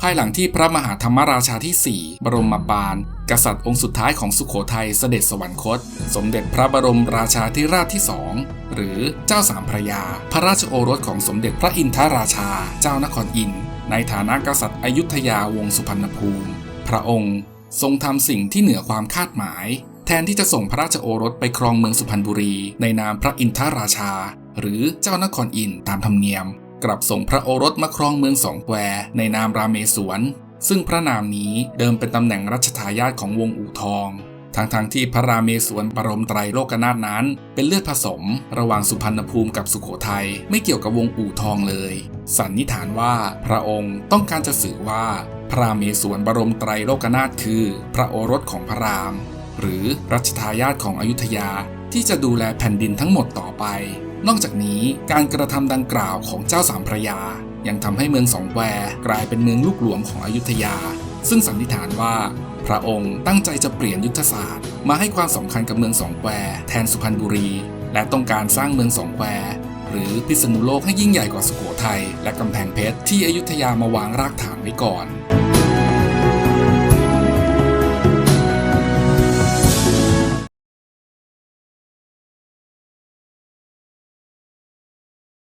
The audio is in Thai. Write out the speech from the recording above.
ภายหลังที่พระมหาธรรมราชาที่ 4 บรมบาลกษัตริย์องค์สุดท้ายของสุขโขทัยเสด็จสวรรคต สมเด็จพระบรมราชาธิราชที่สองหรือเจ้าสามพระยา พระราชโอรสของสมเด็จพระอินทราชา เจ้านครอิน ในฐานะกษัตริย์อยุธยาวงสุพรรณภูมิ พระองค์ทรงทำสิ่งที่เหนือความคาดหมาย แทนที่จะส่งพระราชโอรสไปครองเมืองสุพรรณบุรี ในนามพระอินทราชา หรือเจ้านครอินตามธรรมเนียม กลับส่งพระโอรสมาครองเมืองสองแควในนามราเมศวร ซึ่งพระนามนี้เดิมเป็นตำแหน่งรัชทายาทของวงอู่ทองทั้งๆทที่พระราเมศวรบรมไตรโลกนาถนั้น เป็นเลือดผสม ระหว่างสุพรรณภูมิกับสุโขทัยไม่เกี่ยวกับวงอู่ทองเลย สันนิษฐานว่าพระองค์ต้องการจะสื่อว่า พระราเมศวรบรมไตรโลกนาถคือ พระโอรสของพระราม หรือรัชทายาทของอยุธยาที่จะดูแลแผ่นดินทั้งหมดต่อไป นอกจากนี้การกระทำดังกล่าวของเจ้าสามพระยา ยังทำให้เมืองสองแควกลายเป็นเมืองลูกหลวงของอยุธยา ซึ่งสันนิษฐานว่า พระองค์ตั้งใจจะเปลี่ยนยุทธศาสตร์ มาให้ความสำคัญกับเมืองสองแควแทนสุพรรณบุรี และต้องการสร้างเมืองสองแควหรือพิษณุโลกให้ยิ่งใหญ่กว่าสุโขทัยและกำแพงเพชรที่อยุธยามาวางรากฐานไว้ก่อน